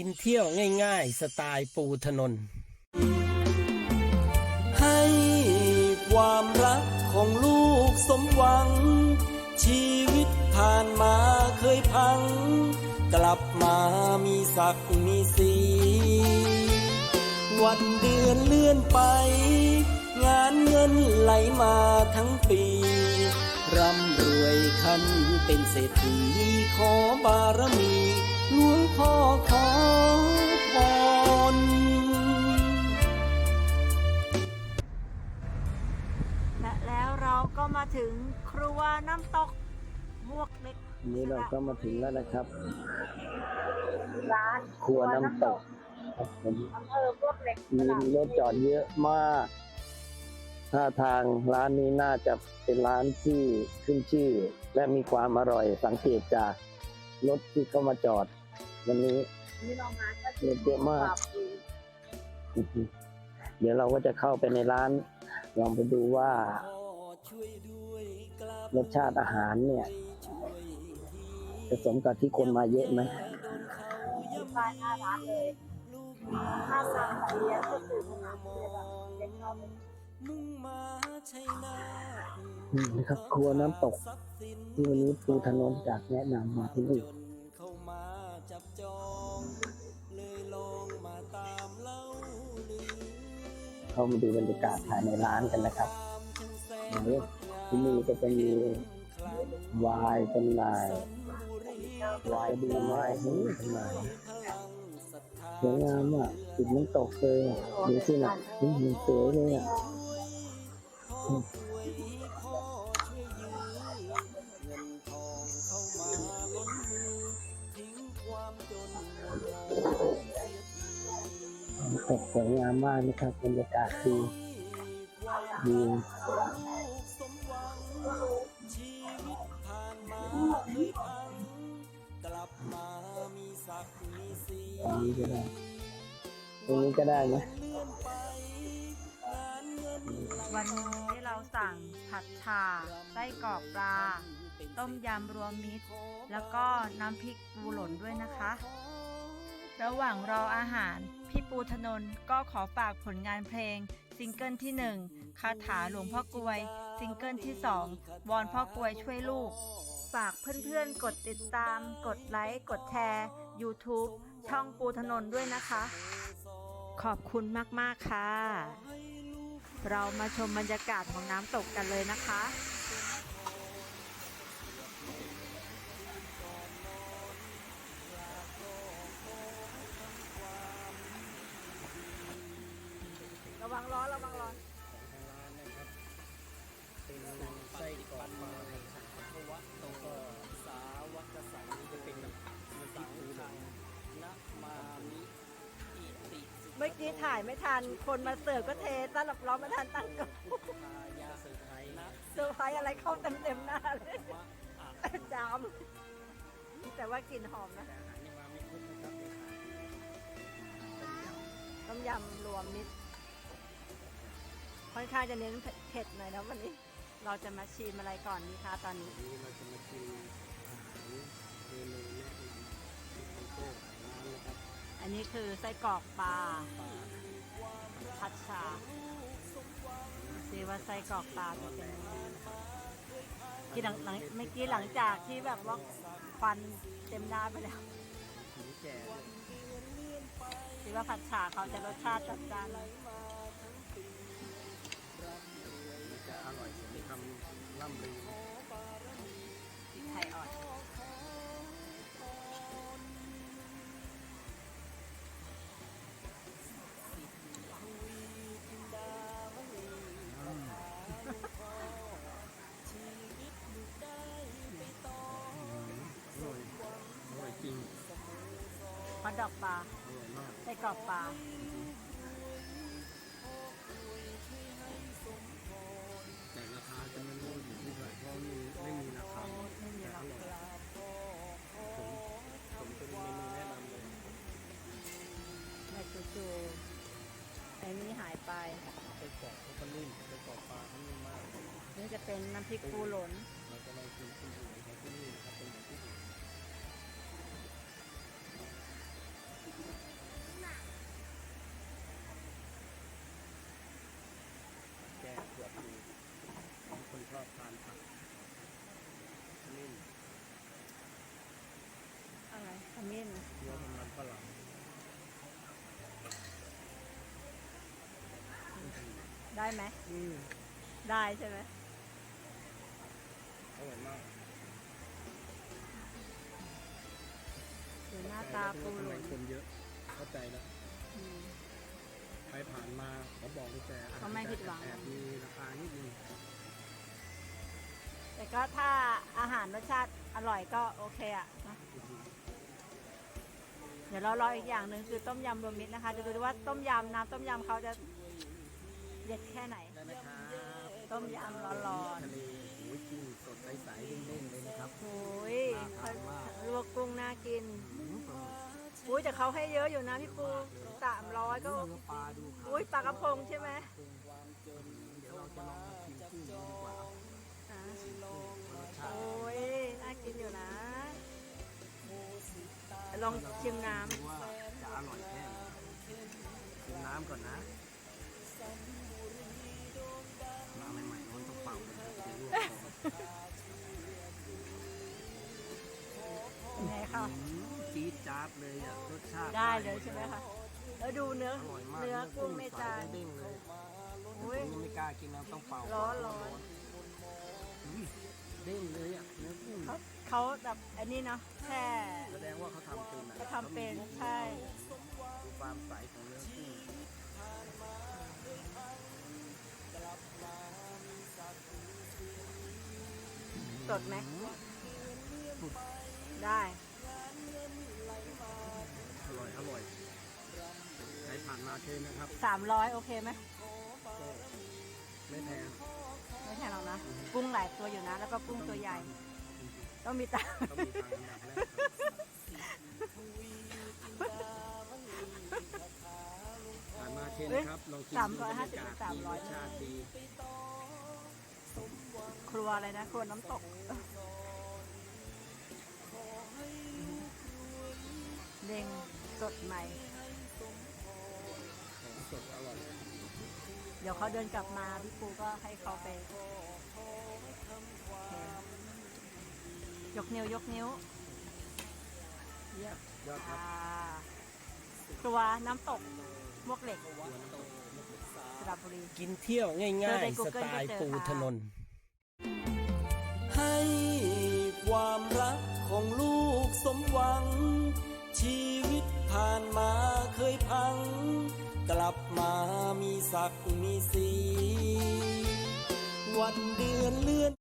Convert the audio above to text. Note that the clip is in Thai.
กินเที่ยวง่าย ๆ สไตล์ปูถนน ให้ความรักของลูกสมหวัง ชีวิตผ่านมาเคยพัง กลับมามีศักดิ์มีสี วันเดือนเลื่อนไป งานเงินไหลมาทั้งปีร่ำรวยคันเป็นเศรษฐีขอบารมี หลวงพ่อขอพรและแล้วเราก็มาถึงครัวน้ำตกมวกเล็กวันนี้เราก็มาถึงแล้วนะครับ ร้านครัวน้ำตกครับผมอำเภอมวกเล็กมีรถจอดเยอะมากท่าทางร้านนี้น่าจะเป็นร้านที่ขึ้นชื่อ และมีความอร่อยสังเกตจากรถที่เข้ามาจอด วันนี้มีโรงงานก็รถเยอะมากอื้อหือเดี๋ยวเราก็จะเข้าไปในร้าน ลองไปดูว่ารสชาติอาหารเนี่ย จะสมกับที่คนมาเยอะไหมที่ป้ายหน้าร้านเลยถ้าสั่งเบียร์ก็คือขนาดเบียร์แบบเล็กน้อยนี่นะครับครัวน้ำตกที่วันนี้ปูถนนจากแนะนำมาที่นี่ เข้ามาดูบรรยากาศภายในร้านกันนะครับที่นี่ก็จะมีวายจำหน่ายวายดีวายนี่จำหน่ายสวยงามอะจุดน้ำตกเลยดูสินะนี่มันสวยเลยอะ น้ำตกสวยงามมากนะครับบรรยากาศดีดีกลับมามีศักดิ์มีสีตรงนี้ก็ได้ตรงนี้ก็ได้นะวันนี้เราสั่งผัดฉ่าไส้กรอกปลา ต้มยำรวมมิตร แล้วก็น้ำพริกปูหล่นด้วยนะคะ ระหว่างรออาหาร พี่ปูถนนก็ขอฝากผลงานเพลง ซิงเกิลที่ 1 คาถาหลวงพ่อกลวย ซิงเกิลที่ 2 วอนพ่อกลวยช่วยลูก ฝากเพื่อนๆ กดติดตาม กดไลค์ กดแชร์ YouTube ช่องปูถนนด้วยนะคะ ขอบคุณมากๆค่ะ เรามาชมบรรยากาศของน้ำตกกันเลยนะคะ ระวังร้อนระวังร้อนเป็นไส้กรอกปลาพระวะโตก็สาวกสังจะเป็นแบบสังขังนะมามิอิติเมื่อกี้ถ่ายไม่ทัน คนมาเสิร์ฟก็เทตลับล้อมไม่ทันตั้งก็ทายาเซอร์ไพรส์นะเซอร์ไพรส์อะไรเข้าเต็มเต็มๆหน้าเลยจามแต่ว่ากลิ่นหอมนะอาหารนี่มาไม่ครบนะครับเดี๋ยวขายต้มยำรวมมิตรค่ อนข้างจะเน้นเผ็ดหน่อยนะวันนี้ เราจะมาชิมอะไรก่อนดีคะตอนนี้วันนี้เราจะมาชิมอาหารเมนูแนะนำที่คุณโก้ขายน้ำนะครับอันนี้คือไส้กรอกปลาปลาผัดชาซีว่าไส้กรอกปลาจะเป็นยังไงที่หลังหลังเมื่อกี้หลังจากที่แบบว่าควันเต็มหน้าไปแล้วถึงแก่ด้วยคิดว่าผัดฉาเขาจะรสชาติจัดจ้านเลยมัน ดอกปลาอร่อยมากไส้กรอกปลาแต่ราคาจะไม่รู้อยู่ที่เท่าไหร่เพราะมีไม่มีราคาไม่มีหรอกผมผมเป็นเมนูแนะนำเลยในจู่ๆไอ้นี่หายไปไส้กรอกเขาก็นิ่มไส้กรอกปลาเขานิ่มมากนี่จะเป็นน้ำพริกปูหล่นเราจะลองชิมที่อื่นของที่นี่นะครับเป็นแบบที่อื่น มิ้นเอขมันฝรั่งได้ไหม อืมได้ใช่ไหมอร่อยมากหรือหน้าตาปูหลุนคนเยอะ เข้าใจแล้วอืใครผ่านมาเขาบอกกุแจอเขาไม่ผิดหวัง แอบมีราคานิดนึงแต่ก็ถ้าอาหารรสชาติอร่อยก็โอเคอะนะ เดี๋ยวเรารออีกอย่างหนึ่งคือต้มยำรวมมิตรนะคะ จะดูดิว่าต้มยำน้ำต้มยำเขาจะเด็ดแค่ไหน ได้นะครับต้มยำร้อนทะเลโอ้ยกุ้งสดใสๆเด้งๆเลยนะครับๆโอ้ยน่าทานมากลวกกุ้งน่ากินอืมปลาหมึกอุ้ยแต่เขาให้เยอะอยู่นะพี่ปูสามร้อยก็เนื้อปลาดูครับอุ้ยปลากระพงใช่ไหมเองชิมน้ดูว่าจะอร่อยแค่ไหนชิมน้ำก่อนนะมาใหม่ๆมันต้องเป่าเลยครับจะลวกก่อนำยังไงคะอืมจี๊ดจ๊าดเลยอะรสชาติได้เลยใช่ไหมคะแล้วดูเนื้ออร่อยมากเนื้อกุ้งเมจานเด้งๆเลยอุ้ยผมยังไม่กล้ากินนะต้องเป่าร้อนร้อน เขาแบบอันนี้เนาะแช่แสดงว่าเขาทำเป็นอะเขาทำเป็นใช่ดูความใสของเนื้อกุ้งสดไหมสุดได้ อร่อย อร่อยใครผ่านมาเชิญนะครับสามร้อยโอเคไหมก็ไม่แพงไม่ใช่หรอกนะ กุ้งหลายตัวอยู่นะ แล้วก็กุ้งตัวใหญ่ ต้องมีตังค์ต้องมีทางอันดับแรกผ่านมาเชิญนะครับลองกินสามร้อยห้าสิบดูบสามร้อยรสชาติดีครัวอะไรนะ ครัวน้ำตก เด้งสดใหม่ ของสดอร่อย เดี๋ยวเขาเดินกลับมาพี่ปูก็ให้เขาไปโอเค ยกนิ้วยกนิ้วเยี่ยมยอดครับอ่าครัวน้ำตกมวกเหล็กตัวน้ำตกสระบุรี กินเที่ยวง่เจอในาย ๆส Google ไตล์ก็เจอปูค่ะถนน ให้ความรักของลูกสมหวัง ชีวิตผ่านมาเคยพัง กลับมามีศักดิ์มีสี วันเดือนเลื่อน